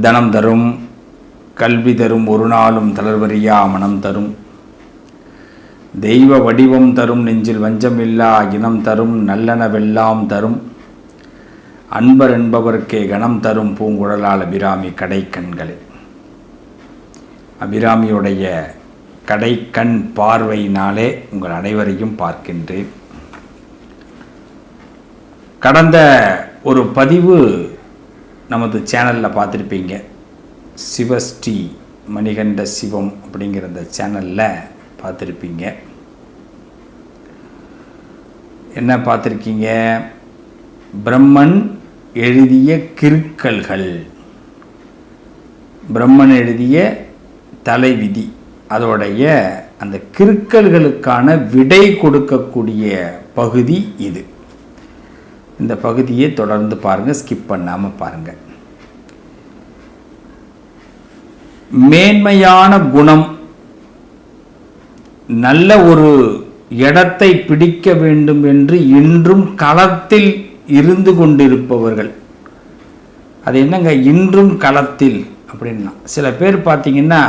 தனம் தரும் கல்வி தரும் ஒரு நாளும் தளர்வறியா மனம் தரும். தெய்வ வடிவம் தரும் நெஞ்சில் வஞ்சமில்லா இனம் தரும் நல்லனவெல்லாம் தரும். அன்பர் என்பவர்க்கே கணம் தரும் பூங்குழலால் அபிராமி கடைக்கண்களே. அபிராமியுடைய கடைக்கண் பார்வையினாலே உங்கள் அனைவரையும் பார்க்கின்றேன். கடந்த ஒரு பதிவு நமது சேனலில் பார்த்துருப்பீங்க. சிவஸ்ரீ மணிகண்ட சிவம் அப்படிங்கிற அந்த சேனலில் பார்த்துருப்பீங்க. என்ன பார்த்துருக்கீங்க? பிரம்மன் எழுதிய கிருக்கல்கள். பிரம்மன் எழுதிய தலைவிதி அதோடைய அந்த கிறுக்கல்களுக்கான விடை கொடுக்கக்கூடிய பகுதி இது. இந்த பகுதியை தொடர்ந்து பாருங்கள் ஸ்கிப் பண்ணாமல் பாருங்கள் மேன்மையான குணம் நல்ல ஒரு இடத்தை பிடிக்க வேண்டும் என்று இன்றும் களத்தில் இருந்து கொண்டிருப்பவர்கள். அது என்னங்க? இன்றும் களத்தில் அப்படின்னா. சில பேர் பார்த்தீங்கன்னா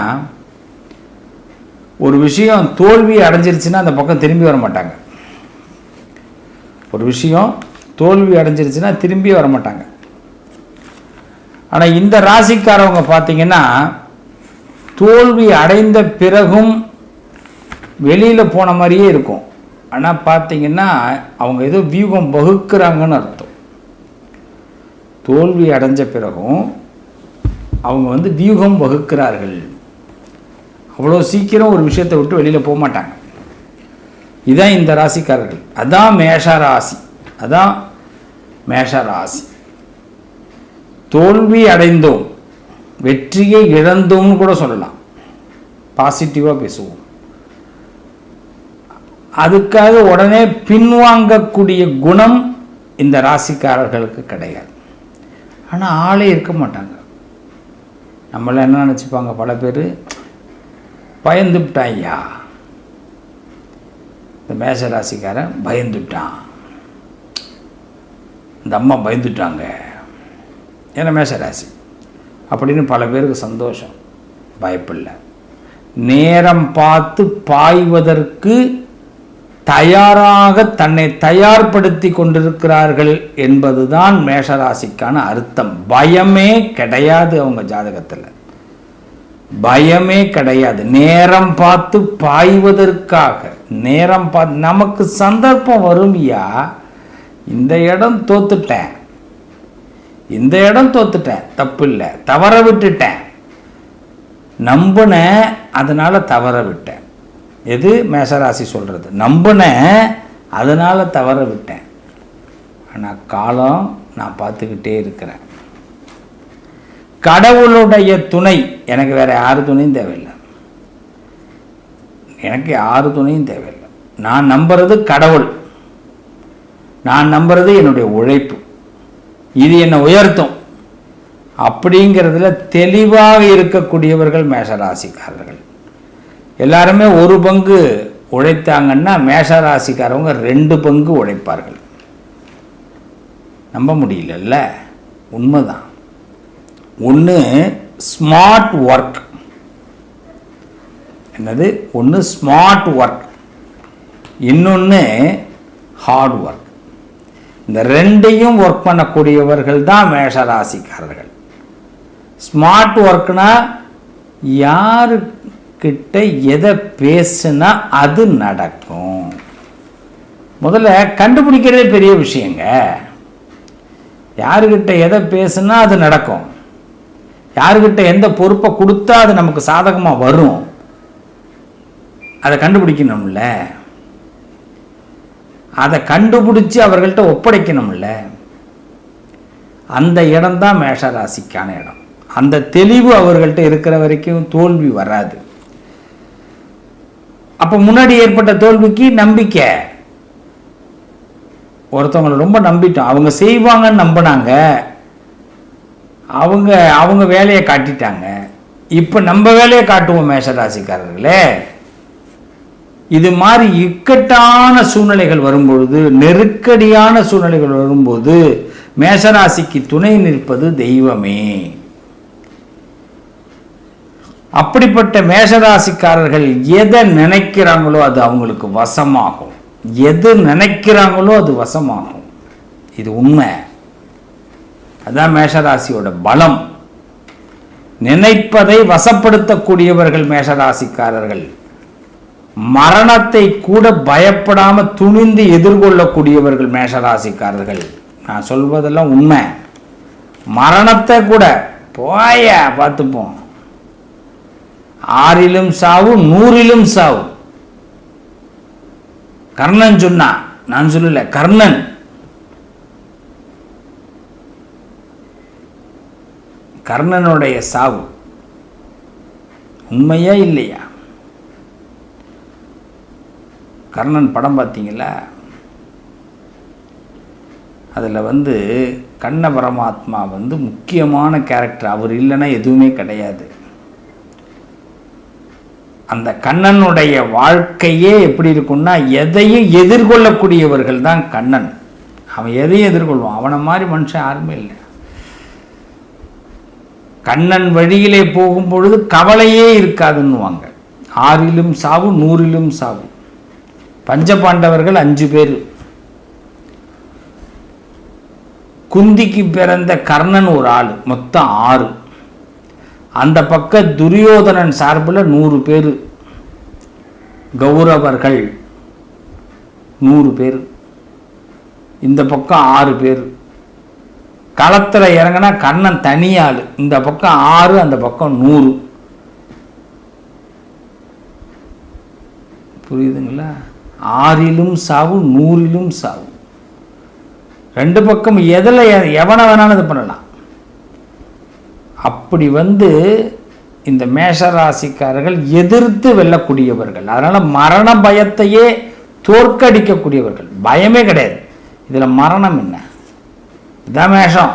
ஒரு விஷயம் தோல்வி அடைஞ்சிருச்சுன்னா அந்த பக்கம் திரும்பி வர மாட்டாங்க. ஒரு விஷயம் தோல்வி அடைஞ்சிருச்சுன்னா திரும்பி வர மாட்டாங்க. ஆனால் இந்த ராசிக்காரவங்க பார்த்தீங்கன்னா தோல்வி அடைந்த பிறகும் வெளியில் போன மாதிரியே இருக்கும். ஆனால் பார்த்தீங்கன்னா அவங்க ஏதோ வியூகம் வகுக்கிறாங்கன்னு அர்த்தம். தோல்வி அடைஞ்ச பிறகும் அவங்க வந்து வியூகம் வகுக்கிறார்கள். அவ்வளோ சீக்கிரம் ஒரு விஷயத்தை விட்டு வெளியில் போக மாட்டாங்க. இதான் இந்த ராசிக்காரர்கள். அதான் மேஷ ராசி. அதான் மேஷ ராசி. தோல்வி அடைந்தோம். வெற்றியை இழந்தோம்னு கூட சொல்லலாம். பாசிட்டிவாக பேசுவோம். அதுக்காக உடனே பின்வாங்கக்கூடிய குணம் இந்த ராசிக்காரர்களுக்கு கிடையாது. ஆனால் ஆளே இருக்க மாட்டாங்க. நம்மள என்ன நினச்சிப்பாங்க? பல பேர் பயந்துவிட்டாய்யா இந்த மேஷ ராசிக்காரன் பயந்துட்டான். இந்த அம்மா பயந்துட்டாங்க. ஏன்னா மேஷ ராசி. அப்படின்னு பல பேருக்கு சந்தோஷம். பயப்பில்லை. நேரம் பார்த்து பாய்வதற்கு தயாராக தன்னை தயார்படுத்தி கொண்டிருக்கிறார்கள் என்பதுதான் மேஷராசிக்கான அர்த்தம். பயமே கிடையாது அவங்க ஜாதகத்தில். பயமே கிடையாது. நேரம் பார்த்து பாய்வதற்காக. நேரம் பார்த்து நமக்கு சந்தர்ப்பம் வரும்யா இந்த இடம் தோத்துட்டேன். இந்த இடம் தோத்துட்டேன். தப்பு இல்லை தவற விட்டுட்டேன். நம்பினேன் அதனால தவற விட்டேன். எது மேசராசி சொல்கிறது நம்பினேன் அதனால் தவற விட்டேன். ஆனால் காலம் நான் பார்த்துக்கிட்டே இருக்கிறேன். கடவுளுடைய துணை எனக்கு வேற யாரு துணையும் தேவையில்லை. எனக்கு யார் துணையும் தேவையில்லை. நான் நம்புறது கடவுள். நான் நம்புறது என்னுடைய உழைப்பு. இது என்னை உயர்த்தும். அப்படிங்கிறதுல தெளிவாக இருக்கக்கூடியவர்கள் மேஷராசிக்காரர்கள். எல்லாருமே ஒரு பங்கு உழைத்தாங்கன்னா மேஷராசிக்காரவங்க ரெண்டு பங்கு உழைப்பார்கள். நம்ப முடியலல்ல? உண்மைதான். ஒன்று ஸ்மார்ட் ஒர்க். என்னது? ஒன்று ஸ்மார்ட் ஒர்க். இன்னொன்று ஹார்ட் ஒர்க். இந்த ரெண்டையும் ஒர்க் பண்ணக்கூடியவர்கள் தான் மேஷராசிக்காரர்கள். ஸ்மார்ட் ஒர்க்னா யாருக்கிட்ட எதை பேசுனா அது நடக்கும். முதல்ல கண்டுபிடிக்கிறதே பெரிய விஷயங்க. யாருக்கிட்ட எதை பேசுனா அது நடக்கும். யாருக்கிட்ட எந்த பொறுப்பை கொடுத்தா அது நமக்கு சாதகமாக வரும். அதை கண்டுபிடிக்கணும்ல. அதை கண்டுபிடிச்சி அவர்கள்ட்ட ஒப்படைக்கணும்ல. அந்த இடம்தான் மேஷராசிக்கான இடம். அந்த தெளிவு அவர்கள்ட்ட இருக்கிற வரைக்கும் தோல்வி வராது. அப்போ முன்னாடி ஏற்பட்ட தோல்விக்கு நம்பிக்கை. ஒருத்தவங்களை ரொம்ப நம்பிட்டோம். அவங்க செய்வாங்கன்னு நம்பினாங்க. அவங்க அவங்க வேலையை காட்டிட்டாங்க. இப்போ நம்ம வேலையை காட்டுவோம் மேஷராசிக்காரர்களே. இது மாதிரி இக்கட்டான சூழ்நிலைகள் வரும்பொழுது நெருக்கடியான சூழ்நிலைகள் வரும்போது மேஷராசிக்கு துணை நிற்பது தெய்வமே. அப்படிப்பட்ட மேஷராசிக்காரர்கள் எதை நினைக்கிறாங்களோ அது அவங்களுக்கு வசமாகும். எது நினைக்கிறாங்களோ அது வசமாகும். இது உண்மை. அதான் மேஷராசியோட பலம். நினைப்பதை வசப்படுத்தக்கூடியவர்கள் மேஷராசிக்காரர்கள் மரணத்தை கூட பயப்படாம துணிந்து எதிர்கொள்ளக்கூடியவர்கள் மேஷராசிக்காரர்கள். நான் சொல்வதெல்லாம் உண்மை. மரணத்தை கூட போய பார்த்துப்போம். ஆறிலும் சாவு நூறிலும் சாவு. கர்ணன் சொன்னா நான் சொல்லல கர்ணன். கர்ணனுடைய சாவு. உண்மையா இல்லையா? கர்ணன் படம் பார்த்தீங்களா? அதில் வந்து கண்ண பரமாத்மா வந்து முக்கியமான கேரக்டர் அவர் இல்லைன்னா எதுவுமே கிடையாது. அந்த கண்ணனுடைய வாழ்க்கையே எப்படி இருக்கும்னா எதையும் எதிர்கொள்ளக்கூடியவர்கள் தான் கண்ணன். அவன் எதையும் எதிர்கொள்வான். அவனை மாதிரி மனுஷன் யாருமே இல்லை. கண்ணன் வழியிலே போகும் பொழுது கவலையே இருக்காதுன்னுவாங்க. ஆறிலும் சாவு நூறிலும் சாவு. பஞ்ச பாண்டவர்கள் அஞ்சு பேர். குந்திக்கு பிறந்த கர்ணன் ஒரு ஆள் மொத்தம் ஆறு. அந்த பக்க துரியோதனன் சார்பில் நூறு பேர். கௌரவர்கள் நூறு பேர். இந்த பக்கம் ஆறு பேர். களத்தில் இறங்கினா கண்ணன் தனியாள் இந்த பக்கம் ஆறு அந்த பக்கம் நூறு. புரியுதுங்களா? ஆறிலும் சாவு நூறிலும் சாவு. ரெண்டு பக்கம் எதில் எவனை வேணாலும் இது பண்ணலாம். அப்படி வந்து இந்த மேஷராசிக்காரர்கள் எதிர்த்து வெல்லக்கூடியவர்கள். அதனால் மரண பயத்தையே தோற்கடிக்கக்கூடியவர்கள். பயமே கிடையாது. இதில் மரணம் என்ன? இதான் மேஷம்.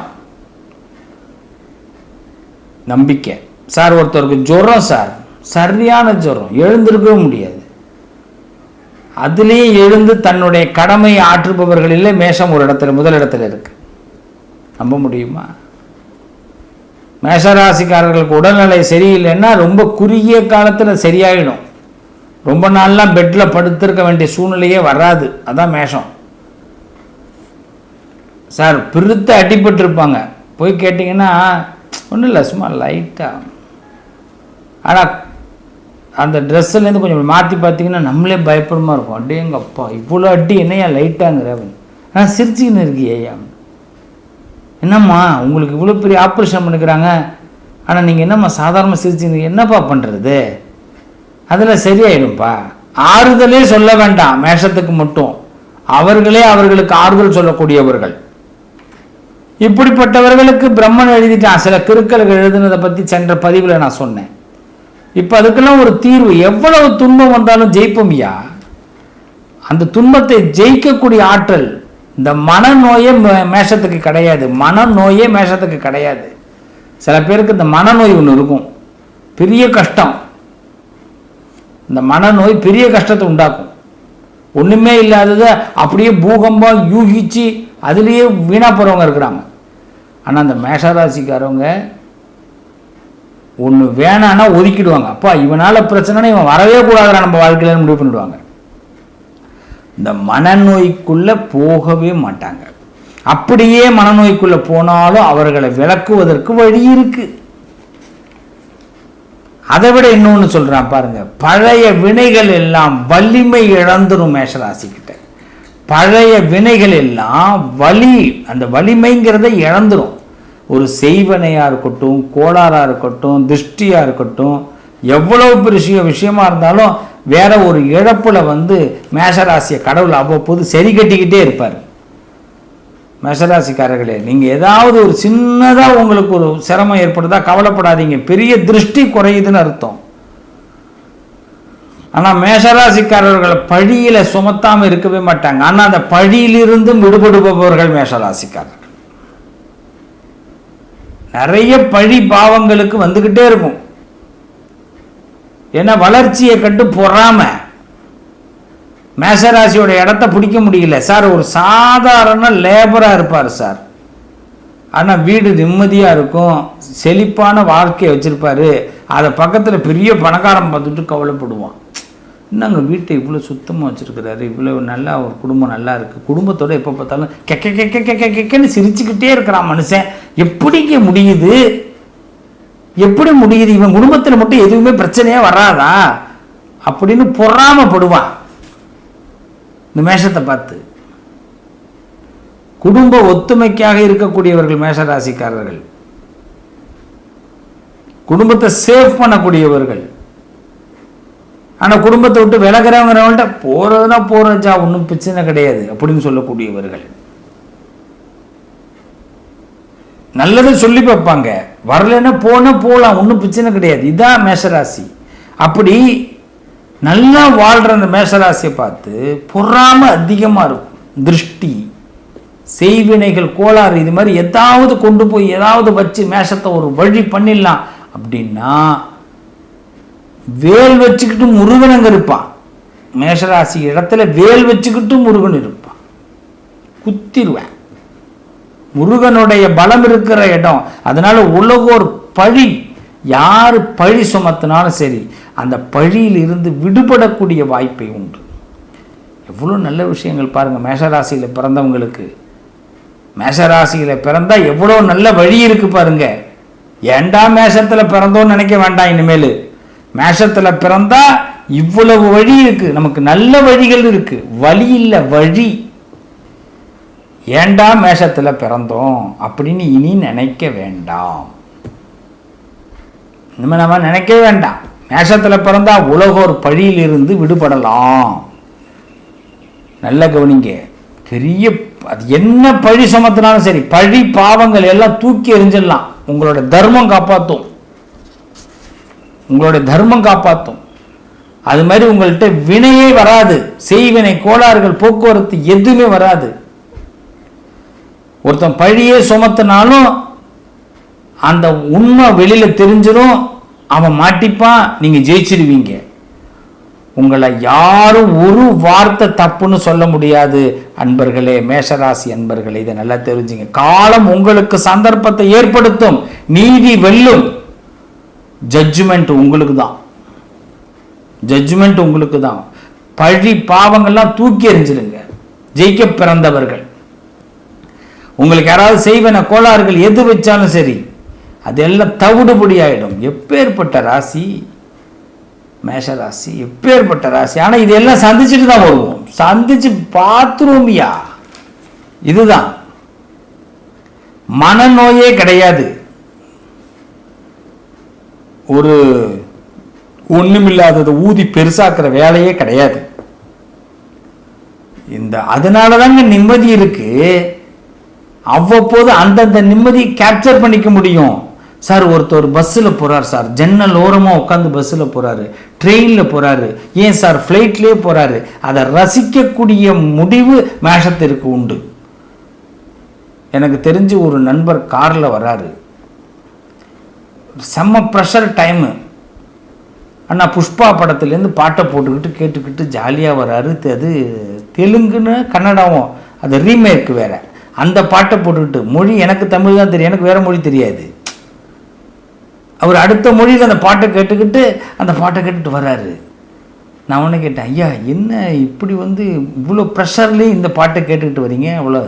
நம்பிக்கை. சார் ஒருத்தருக்கு ஜுரம் சார். சரியான ஜுரம். எழுந்திருக்கவே முடியாது. அதுலேயே எழுந்து தன்னுடைய கடமை ஆற்றுபவர்களிலே மேஷம் ஒரு இடத்துல முதல் இடத்துல இருக்கு. நம்ப முடியுமா? மேஷராசிக்காரர்களுக்கு உடல்நிலை சரியில்லைன்னா ரொம்ப குறுகிய காலத்தில் சரியாயிடும். ரொம்ப நாள்லாம் பெட்டில் படுத்திருக்க வேண்டிய சூழ்நிலையே வராது. அதான் மேஷம். சார் பிரித்து அடிபட்டிருப்பாங்க. போய் கேட்டிங்கன்னா ஒன்றும் இல்லை சும்மா லைட்டாக ஆனால் அந்த ட்ரெஸ்ஸுலேருந்து கொஞ்சம் மாற்றி பார்த்தீங்கன்னா நம்மளே பயப்படமா இருக்கும். அடே எங்கள் அப்பா இவ்வளோ அடி என்னையா லைட்டாங்கிற அவன்? ஆனால் சிரிச்சுக்கின்னு இருக்கியா என்னம்மா உங்களுக்கு இவ்வளோ பெரிய ஆப்ரேஷன் பண்ணிக்கிறாங்க. ஆனால் நீங்கள் என்னம்மா சாதாரணமாக சிரிச்சுங்க என்னப்பா பண்ணுறது அதில் சரியாயிடும்ப்பா ஆறுதலே சொல்ல வேண்டாம் மேஷத்துக்கு மட்டும். அவர்களே அவர்களுக்கு ஆறுதல் சொல்லக்கூடியவர்கள். இப்படிப்பட்டவர்களுக்கு பிரம்மன் எழுதிட்டான். சில கிருக்கல்கள் எழுதுனதை பற்றி சென்ற பதிவில் நான் சொன்னேன். இப்போ அதுக்கெல்லாம் ஒரு தீர்வு. எவ்வளவு துன்பம் வந்தாலும் ஜெயிப்போம்யா அந்த துன்பத்தை ஜெயிக்கக்கூடிய ஆற்றல் இந்த மனநோயே மே- மேஷத்துக்கு கிடையாது. மனநோயே மேஷத்துக்கு கிடையாது. சில பேருக்கு இந்த மனநோய் ஒன்று இருக்கும். பெரிய கஷ்டம். இந்த மனநோய் பெரிய கஷ்டத்தை உண்டாக்கும். ஒன்றுமே இல்லாததை அப்படியே பூகம்பம் யூகிச்சு அதுலேயே வீணாக போகிறவங்க இருக்கிறாங்க. ஆனால் அந்த மேஷராசிக்காரவங்க ஒன்று வேணான்னா ஒதுக்கிடுவாங்க. அப்பா இவனால் பிரச்சனைனா இவன் வரவே கூடாதுடா நம்ம வாழ்க்கையில முடிவு பண்ணிடுவாங்க. இந்த மனநோய்க்குள்ளே போகவே மாட்டாங்க. அப்படியே மனநோய்க்குள்ளே போனாலும் அவர்களை விளக்குவதற்கு வழி இருக்கு. அதை விட இன்னொன்று சொல்றான் பாருங்க. பழைய வினைகள் எல்லாம் வலிமை இழந்துரும் மேஷராசிக்கிட்ட. பழைய வினைகள் எல்லாம் வலி அந்த வலிமைங்கிறத இழந்துரும். ஒரு செய்வனையாக இருக்கட்டும் கோளாறாக இருக்கட்டும் திருஷ்டியாக இருக்கட்டும் எவ்வளோ பெரிய விஷயமா இருந்தாலும் வேற ஒரு இழப்பில் வந்து மேஷராசியை கடவுள் அவ்வப்போது சரி கட்டிக்கிட்டே இருப்பார். மேஷராசிக்காரர்களே நீங்கள் ஏதாவது ஒரு சின்னதாக உங்களுக்கு ஒரு சிரமம் ஏற்படுதா கவலைப்படாதீங்க. பெரிய திருஷ்டி குறையுதுன்னு அர்த்தம். ஆனால் மேஷராசிக்காரர்களை பழியில் சுமத்தாமல் இருக்கவே மாட்டாங்க. ஆனால் அந்த பழியிலிருந்தும் விடுபடுபவர்கள் மேஷராசிக்காரர்கள். நிறைய பழி பாவங்களுக்கு வந்துக்கிட்டே இருக்கும். ஏன்னா வளர்ச்சியை கண்டு பொறாம. மேசராசியோட இடத்த பிடிக்க முடியல. சார் ஒரு சாதாரண லேபராக இருப்பார் சார். ஆனால் வீடு நிம்மதியாக இருக்கும். செழிப்பான வாழ்க்கையை வச்சுருப்பாரு. அதை பக்கத்தில் பெரிய பணக்காரன் பார்த்துட்டு கவலைப்படுவான். என்னங்க வீட்டை இவ்வளோ சுத்தமாக வச்சுருக்கிறாரு? இவ்வளோ நல்லா ஒரு குடும்பம் நல்லா இருக்குது குடும்பத்தோட எப்போ பார்த்தாலும் கெக்க கெக்க கெக்க கெக்கன்னு சிரிச்சுக்கிட்டே இருக்கிறான் மனுஷன். எப்படிங்க முடியுது? எப்படி முடியுது? இவன் குடும்பத்தில் மட்டும் எதுவுமே பிரச்சனையே வராதா? அப்படின்னு பொறாமப்படுவான். இந்த மேஷத்தை பார்த்து. குடும்ப ஒத்துமைக்காக இருக்கக்கூடியவர்கள் மேஷராசிக்காரர்கள். குடும்பத்தை சேவ் பண்ணக்கூடியவர்கள். ஆனால் குடும்பத்தை விட்டு விலகிறவங்கிறவங்கள்ட்ட போகிறதுனா போகிறச்சா ஒன்றும் பிரச்சனை கிடையாது அப்படின்னு சொல்லக்கூடியவர்கள். நல்லதை சொல்லி பார்ப்பாங்க. வரலைன்னா போனால் போகலாம் ஒன்றும் பிரச்சனை கிடையாது. இதுதான் மேஷராசி. அப்படி நல்லா வாழ்கிற அந்த மேஷராசியை பார்த்து பொறாமல் அதிகமாக இருக்கும். திருஷ்டி செய்வினைகள் கோளாறு இது மாதிரி ஏதாவது கொண்டு போய் ஏதாவது வச்சு மேஷத்தை ஒரு வழி பண்ணிடலாம் அப்படின்னா வேல் வச்சுக்கிட்டு முருகன் அங்கே இருப்பான். மேஷராசி இடத்துல வேல் வச்சுக்கிட்டு முருகன் இருப்பான். குத்திடுவேன் முருகனுடைய பலம் இருக்கிற இடம். அதனால உலகோர் பழி. யார் பழி சுமத்தினாலும் சரி அந்த பழியில் இருந்து விடுபடக்கூடிய வாய்ப்பை உண்டு. எவ்வளோ நல்ல விஷயங்கள் பாருங்கள் மேஷராசியில் பிறந்தவங்களுக்கு. மேஷராசியில் பிறந்தால் எவ்வளோ நல்ல வழி இருக்குது பாருங்கள் ஏண்டா மேஷத்தில் பிறந்தோன்னு நினைக்க வேண்டாம் இனிமேல். மேஷத்தில் பிறந்தா இவ்வளவு வழி இருக்கு. நமக்கு நல்ல வழிகள் இருக்கு. வழி இல்லை வழி. ஏண்டா மேஷத்தில் பிறந்தோம் அப்படின்னு இனி நினைக்க வேண்டாம். இனிமே நம்ம நினைக்க வேண்டாம். மேஷத்தில் பிறந்தா உலகோர் பழியிலிருந்து விடுபடலாம். நல்ல கவனிங்க. பெரிய அது என்ன பழி சுமத்தினாலும் சரி பழி பாவங்கள் எல்லாம் தூக்கி எறிஞ்சிடலாம். உங்களோட தர்மம் காப்பாற்றும் உங்களுடைய தர்மம் காப்பாற்றும் அது மாதிரி உங்கள்கிட்ட வினையே வராது. செய்வினை கோளாறுகள் போக்குவரத்து எதுவுமே வராது. ஒருத்தன் பழியே சுமத்தினாலும் அந்த உண்மை வெளியில் தெரிஞ்சிடும் அவன் மாட்டிப்பான் நீங்கள் ஜெயிச்சிருவீங்க. உங்களை யாரும் ஒரு வார்த்தை தப்புன்னு சொல்ல முடியாது. அன்பர்களே மேஷராசி அன்பர்களே இதை நல்லா தெரிஞ்சுங்க. காலம் உங்களுக்கு சந்தர்ப்பத்தை ஏற்படுத்தும். நீதி வெல்லும். ஜட்ஜ்மெண்ட் உங்களுக்கு தான் ஜட்ஜ்மெண்ட் உங்களுக்கு தான் பழி பாவங்கள்லாம் தூக்கி எறிஞ்சிடுங்க. ஜெயிக்க பிறந்தவர்கள். உங்களுக்கு யாராவது செய்வன கோளாறுகள் எது வச்சாலும் சரி அதெல்லாம் தவிடுபடி ஆகிடும் எப்பேற்பட்ட ராசி? மேஷ ராசி. எப்பேற்பட்ட ராசி? ஆனால் இதெல்லாம் சந்திச்சுட்டு தான் வருவோம். சந்திச்சு பார்த்துருவோம்யா? இதுதான். மனநோயே கிடையாது. ஒரு ஒன்றுமில்லாதது ஊதி பெருசாக்குற வேலையே கிடையாது. இந்த அதனால தாங்க நிம்மதி இருக்கு. அவ்வப்போது அந்தந்த நிம்மதி கேப்சர் பண்ணிக்க முடியும். சார் ஒருத்தர் பஸ்ஸில் போகிறார் சார். ஜன்னல் ஓரமாக உட்காந்து பஸ்ஸில் போகிறாரு ட்ரெயினில் போகிறாரு ஏன் சார்? ஃப்ளைட்லேயே போகிறாரு அதை ரசிக்கக்கூடிய முடிவு மேஷத்திற்கு உண்டு. எனக்கு தெரிஞ்சு ஒரு நண்பர் காரில் வராரு. செம்ம ப்ரெஷர் டைமு அண்ணா புஷ்பா படத்துலேருந்து பாட்டை போட்டுக்கிட்டு கேட்டுக்கிட்டு ஜாலியாக வராரு. அது தெலுங்குன்னு கன்னடாவும் அது ரீமேக் வேறு. அந்த பாட்டை போட்டுக்கிட்டு மொழி எனக்கு தமிழ் தான் தெரியும் எனக்கு வேறு மொழி தெரியாது. அவர் அடுத்த மொழியில் அந்த பாட்டை கேட்டுக்கிட்டு அந்த பாட்டை கேட்டுட்டு வராரு. நான் உடனே கேட்டேன் ஐயா என்ன இப்படி வந்து இவ்வளோ ப்ரெஷர்லேயும் இந்த பாட்டை கேட்டுக்கிட்டு வரீங்க? அவ்வளோ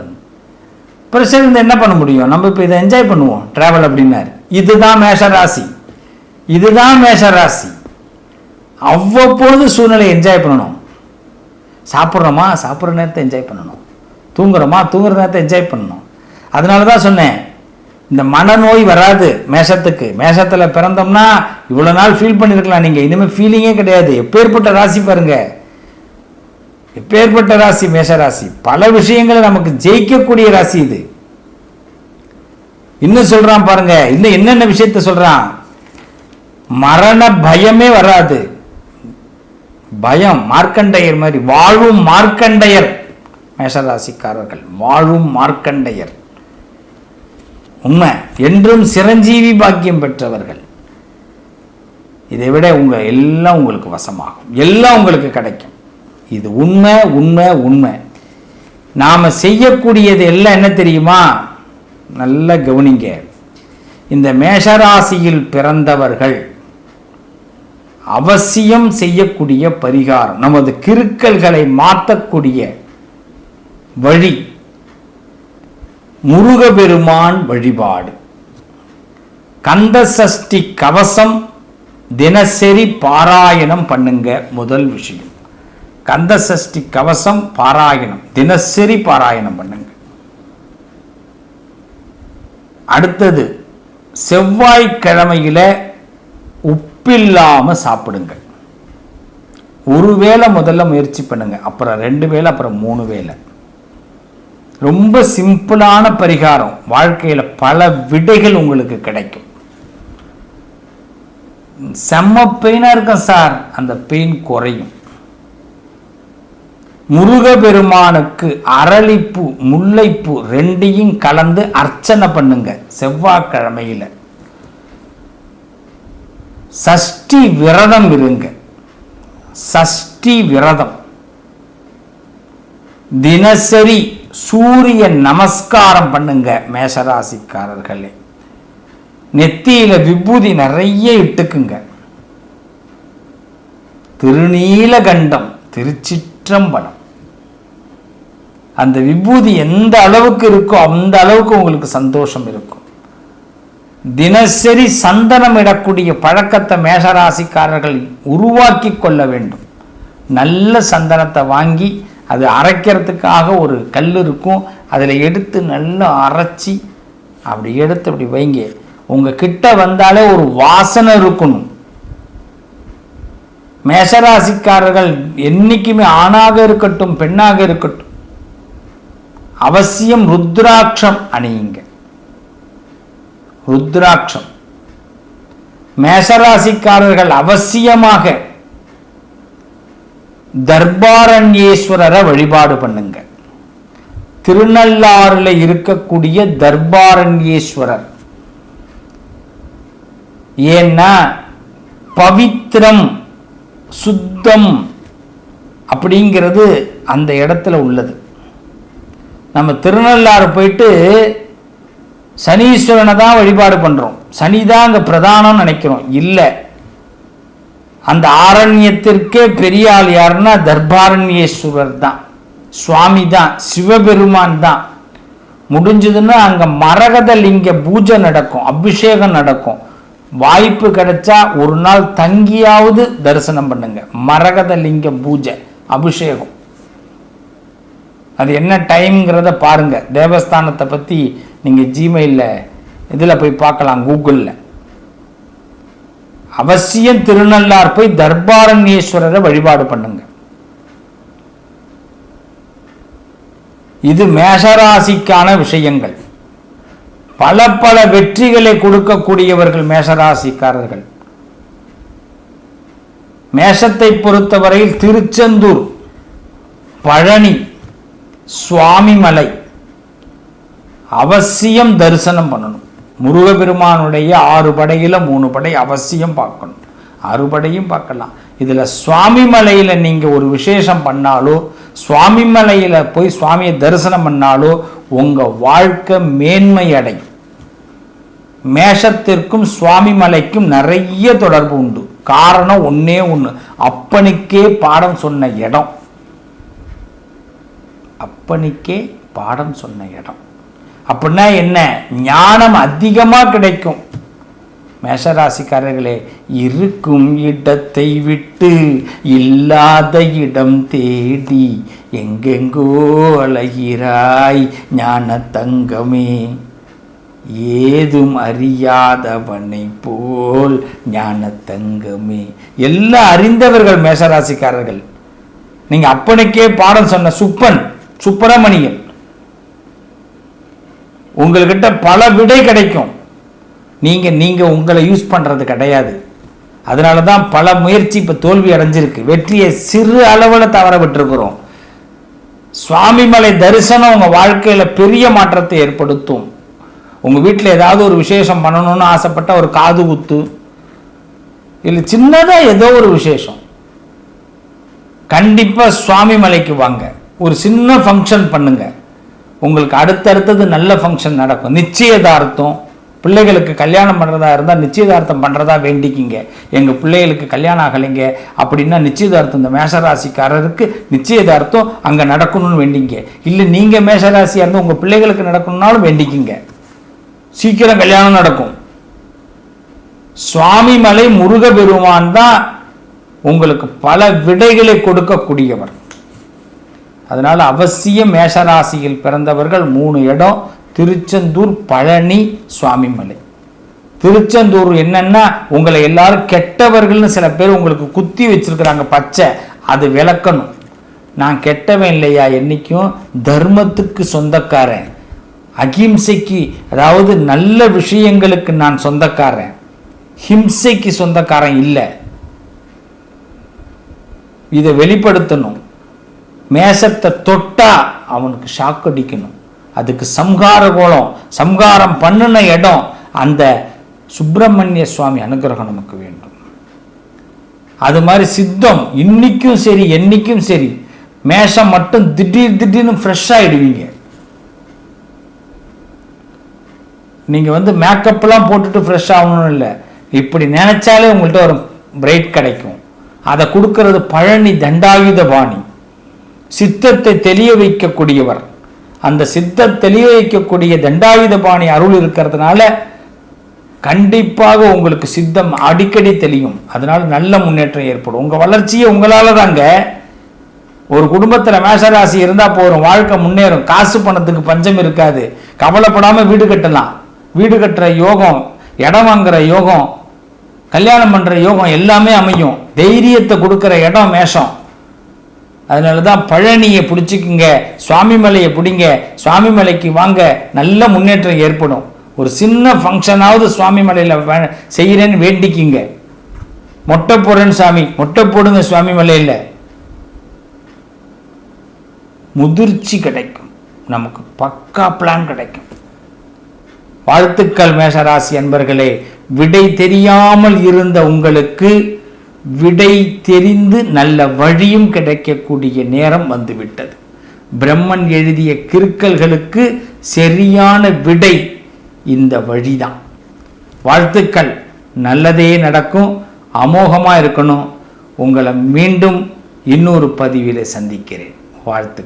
பிரச்சனை இருந்தால் என்ன பண்ண முடியும்? நம்ம இப்போ இதை என்ஜாய் பண்ணுவோம். ட்ராவல் அப்படின்னாரு. இதுதான் மேஷ ராசி இதுதான் மேஷ ராசி அவ்வப்பொழுது சூழ்நிலையை என்ஜாய் பண்ணணும். சாப்பிட்றோமா? சாப்பிட்ற நேரத்தை என்ஜாய் பண்ணணும். தூங்குறோமா? தூங்குற நேரத்தை என்ஜாய் பண்ணணும். அதனால தான் சொன்னேன் இந்த மனநோய் வராது மேஷத்துக்கு. மேஷத்தில் பிறந்தோம்னா இவ்வளோ நாள் ஃபீல் பண்ணியிருக்கலாம் நீங்கள் இனிமேல் ஃபீலிங்கே கிடையாது. எப்பேற்பட்ட ராசி பாருங்கள் எப்பேற்பட்ட ராசி மேஷ ராசி பல விஷயங்களை நமக்கு ஜெயிக்கக்கூடிய ராசி இது. இன்னும் சொல்றான் பாருங்க இன்னும் என்னென்ன விஷயத்த சொல்றான்? மரண பயமே வராது. பயம் மார்க்கண்டையர் மாதிரி வாழும் மார்க்கண்டையர். மேஷராசிக்காரர்கள் வாழும் மார்க்கண்டையர். உண்மை என்றும் சிரஞ்சீவி பாக்கியம் பெற்றவர்கள். இதை விட உங்க எல்லாம் உங்களுக்கு வசமாகும். எல்லாம் உங்களுக்கு கிடைக்கும். இது உண்மை உண்மை உண்மை. நாம் செய்யக்கூடியது எல்லாம் என்ன தெரியுமா? நல்லா கவனிங்க. இந்த மேஷராசியில் பிறந்தவர்கள் அவசியம் செய்யக்கூடிய பரிகாரம் நமது கிருக்கல்களை மாற்றக்கூடிய வழி முருகபெருமான் வழிபாடு. கந்த சஷ்டி கவசம் தினசரி பாராயணம் பண்ணுங்க முதல் விஷயம். கந்த சஷ்டி கவசம் பாராயணம். தினசரி பாராயணம் பண்ணுங்க. அடுத்தது செவ்வாய்க்கிழமையில உப்பில்லாம சாப்பிடுங்க. ஒரு வேளை முதல்ல முயற்சி பண்ணுங்க. அப்புறம் ரெண்டு வேளை அப்புறம் மூணு வேளை. ரொம்ப சிம்பிளான பரிகாரம். வாழ்க்கையில பல விடைகள் உங்களுக்கு கிடைக்கும். செம்ம பெயினா இருக்கும் சார். அந்த பெயின் குறையும். முருகபெருமானுக்கு அரளிப்பூ முல்லைப்பூ ரெண்டையும் கலந்து அர்ச்சனை பண்ணுங்க செவ்வாய்க்கிழமையில். சஷ்டி விரதம் இருங்க. சஷ்டி விரதம். தினசரி சூரிய நமஸ்காரம் பண்ணுங்க மேஷராசிக்காரர்களே. நெத்தியில விபூதி நிறைய இட்டுக்குங்க. திருநீலகண்டம் திருச்சிற்றம்பலம். அந்த விபூதி எந்த அளவுக்கு இருக்கோ அந்த அளவுக்கு உங்களுக்கு சந்தோஷம் இருக்கும். தினசரி சந்தனம் இடக்கூடிய பழக்கத்தை மேஷராசிக்காரர்கள் உருவாக்கி கொள்ள வேண்டும். நல்ல சந்தனத்தை வாங்கி அது அரைக்கிறதுக்காக ஒரு கல் இருக்கும். அதில் எடுத்து நல்லா அரைச்சி அப்படி எடுத்து அப்படி வைங்க. உங்கள் கிட்ட வந்தாலே ஒரு வாசனை இருக்கணும். மேஷராசிக்காரர்கள் என்றைக்குமே ஆணாக இருக்கட்டும் பெண்ணாக இருக்கட்டும் அவசியம் ருத்ராட்சம் அணியுங்க. ருத்ராட்சம். மேசராசிக்காரர்கள் அவசியமாக தர்பாரண்யேஸ்வரரை வழிபாடு பண்ணுங்க. திருநள்ளாறுல இருக்கக்கூடிய தர்பாரண்யேஸ்வரர். ஏன்னா பவித்திரம் சுத்தம் அப்படிங்கிறது அந்த இடத்துல உள்ளது. நம்ம திருநள்ளாறு போயிட்டு சனீஸ்வரனை தான் வழிபாடு பண்ணுறோம் சனி தான் அங்கே பிரதானம்னு நினைக்கிறோம். இல்லை. அந்த ஆரண்யத்திற்கே பெரிய ஆள் யாருன்னா தர்பாரண்யேஸ்வரர் தான். சுவாமி தான். சிவபெருமான் தான். முடிஞ்சதுன்னா அங்கே மரகத லிங்க பூஜை நடக்கும். அபிஷேகம் நடக்கும். வாய்ப்பு கிடைச்சா ஒரு நாள் தங்கியாவது தரிசனம் பண்ணுங்க. மரகத லிங்க பூஜை அபிஷேகம். அது என்ன டைம்ங்கிறத பாருங்க. தேவஸ்தானத்தை பற்றி நீங்கள் ஜிமெயிலில் இதில் போய் பார்க்கலாம் கூகுளில் அவசியம் திருநள்ளார் போய் தர்பாரண்யேஸ்வரரை வழிபாடு பண்ணுங்க. இது மேஷராசிக்கான விஷயங்கள். பல பல வெற்றிகளை கொடுக்கக்கூடியவர்கள் மேஷராசிக்காரர்கள். மேஷத்தை பொறுத்தவரையில் திருச்செந்தூர் பழனி சுவாமிமலை. அவசியம் தரிசனம் பண்ணணும். முருகபெருமானுடைய ஆறு படையில் மூணு படை அவசியம் பார்க்கணும். ஆறு படையும் பார்க்கலாம். இதில் சுவாமி நீங்கள் ஒரு விசேஷம் பண்ணாலோ சுவாமிமலையில் போய் சுவாமியை தரிசனம் பண்ணாலோ உங்கள் வாழ்க்கை மேன்மை அடையும் மேஷத்திற்கும் சுவாமி மலைக்கும் நிறைய தொடர்பு உண்டு. காரணம் ஒன்றே ஒன்று அப்பனுக்கே பாடம் சொன்ன இடம். அப்பனுக்கே பாடம் சொன்ன இடம். அப்படின்னா என்ன? ஞானம் அதிகமாக கிடைக்கும். மேஷராசிக்காரர்களே இருக்கும் இடத்தை விட்டு இல்லாத இடம் தேடி எங்கெங்கோ அழகிறாய் ஞான தங்கமே ஏதும் அறியாதவனை போல் ஞான தங்கமே எல்லாம் அறிந்தவர்கள் மேஷராசிக்காரர்கள். நீங்கள் அப்பனுக்கே பாடம் சொன்ன சுப்பன். சுப்பிரமணியன். உங்கள்கிட்ட பல விடை கிடைக்கும். நீங்கள் நீங்கள் உங்களை யூஸ் பண்ணுறது கிடையாது. அதனால தான் பல முயற்சி இப்போ தோல்வி அடைஞ்சிருக்கு. வெற்றியை சிறு அளவில் தவற விட்டுருக்குறோம். சுவாமிமலை தரிசனம் உங்கள் வாழ்க்கையில் பெரிய மாற்றத்தை ஏற்படுத்தும். உங்கள் வீட்டில் ஏதாவது ஒரு விசேஷம் பண்ணணும்னு ஆசைப்பட்ட ஒரு காது குத்து இல்லை சின்னதாக ஏதோ ஒரு விசேஷம் கண்டிப்பாக சுவாமி மலைக்கு வாங்க. ஒரு சின்ன ஃபங்க்ஷன் பண்ணுங்க. உங்களுக்கு அடுத்தடுத்தது நல்ல ஃபங்க்ஷன் நடக்கும். நிச்சயதார்த்தம். பிள்ளைகளுக்கு கல்யாணம் பண்ணுறதா இருந்தால் நிச்சயதார்த்தம் பண்ணுறதா வேண்டிக்கிங்க. எங்கள் பிள்ளைகளுக்கு கல்யாணம் ஆகலைங்க அப்படின்னா நிச்சயதார்த்தம் இந்த மேஷராசிக்காரருக்கு நிச்சயதார்த்தம் அங்கே நடக்கணும்னு வேண்டிங்க இல்லை நீங்கள் மேஷராசியாக இருந்தால் உங்கள் பிள்ளைகளுக்கு நடக்கணும்னாலும் வேண்டிக்கிங்க. சீக்கிரம் கல்யாணம் நடக்கும். சுவாமிமலை முருகபெருமான் தான் உங்களுக்கு பல விடைகளை கொடுக்கக்கூடியவர். அதனால் அவசியம் மேஷராசியில் பிறந்தவர்கள் மூணு இடம் திருச்செந்தூர் பழனி சுவாமிமலை. திருச்செந்தூர் என்னன்னா உங்களை எல்லாரும் கெட்டவர்கள்னு சில பேர் உங்களுக்கு குத்தி வச்சிருக்கிறாங்க பச்சை. அது விளக்கணும். நான் கெட்டவன் இல்லையா என்றைக்கும் தர்மத்துக்கு சொந்தக்காரன். அகிம்சைக்கு அதாவது நல்ல விஷயங்களுக்கு நான் சொந்தக்காரன். ஹிம்சைக்கு சொந்தக்காரன் இல்லை. இதை வெளிப்படுத்தணும். மேசத்தை தொட்டா அவனுக்கு ஷாக் அடிக்கணும். அதுக்கு சம்ஹார கோலம் சம்ஹாரம் பண்ணின இடம் அந்த சுப்பிரமணிய சுவாமி அனுகிரகம் நமக்கு வேண்டும். அது மாதிரி சித்தம் இன்னைக்கும் சரி என்னைக்கும் சரி மேஷம் மட்டும் திடீர் திடீர்னு ஃப்ரெஷ் ஆகிடுவீங்க நீங்கள் வந்து மேக்கப்லாம் போட்டுட்டு ஃப்ரெஷ் ஆகணும்னு இல்லை. இப்படி நினைச்சாலே உங்கள்கிட்ட ஒரு பிரைட் கிடைக்கும். அதை கொடுக்கறது பழனி தண்டாயுத பாணி. சித்தத்தை தெளிய வைக்கக்கூடியவர். அந்த சித்த தெளிய வைக்கக்கூடிய தண்டாயுதபாணி அருள் இருக்கிறதுனால கண்டிப்பாக உங்களுக்கு சித்தம் அடிக்கடி தெளியும். அதனால நல்ல முன்னேற்றம் ஏற்படும். உங்கள் வளர்ச்சியை உங்களால் தாங்க ஒரு குடும்பத்தில் மேஷராசி இருந்தால் போதும். வாழ்க்கை முன்னேறும். காசு பணத்துக்கு பஞ்சம் இருக்காது. கவலைப்படாமல் வீடு கட்டலாம். வீடு கட்டுற யோகம் இடம் வாங்குற யோகம் கல்யாணம் பண்ணுற யோகம் எல்லாமே அமையும். தைரியத்தை கொடுக்குற இடம் மேஷம். அதனால தான் பழனியை பிடிச்சிக்குங்க சுவாமி மலையை பிடிங்க சுவாமி மலைக்கு வாங்க நல்ல முன்னேற்றம் ஏற்படும். ஒரு சின்ன ஃபங்க்ஷனாவது சுவாமி மலையில் செய்கிறேன்னு வேண்டிக்கிங்க. மொட்டை போடுறேன்னு சாமி மொட்டை போடுங்க சுவாமிமலையில். முதிர்ச்சி கிடைக்கும். நமக்கு பக்கா பிளான் கிடைக்கும். வாழ்த்துக்கள் மேஷராசி அன்பர்களே விடை தெரியாமல் இருந்த உங்களுக்கு விடை தெரிந்து நல்ல வழியும் கிடைக்கக்கூடிய நேரம் வந்துவிட்டது. பிரம்மன் எழுதிய கிறுக்கல்களுக்கு சரியான விடை இந்த வழிதான். வாழ்த்துக்கள். நல்லதே நடக்கும். அமோகமாக இருக்கணும். உங்களை மீண்டும் இன்னொரு பதிவில் சந்திக்கிறேன். வாழ்த்து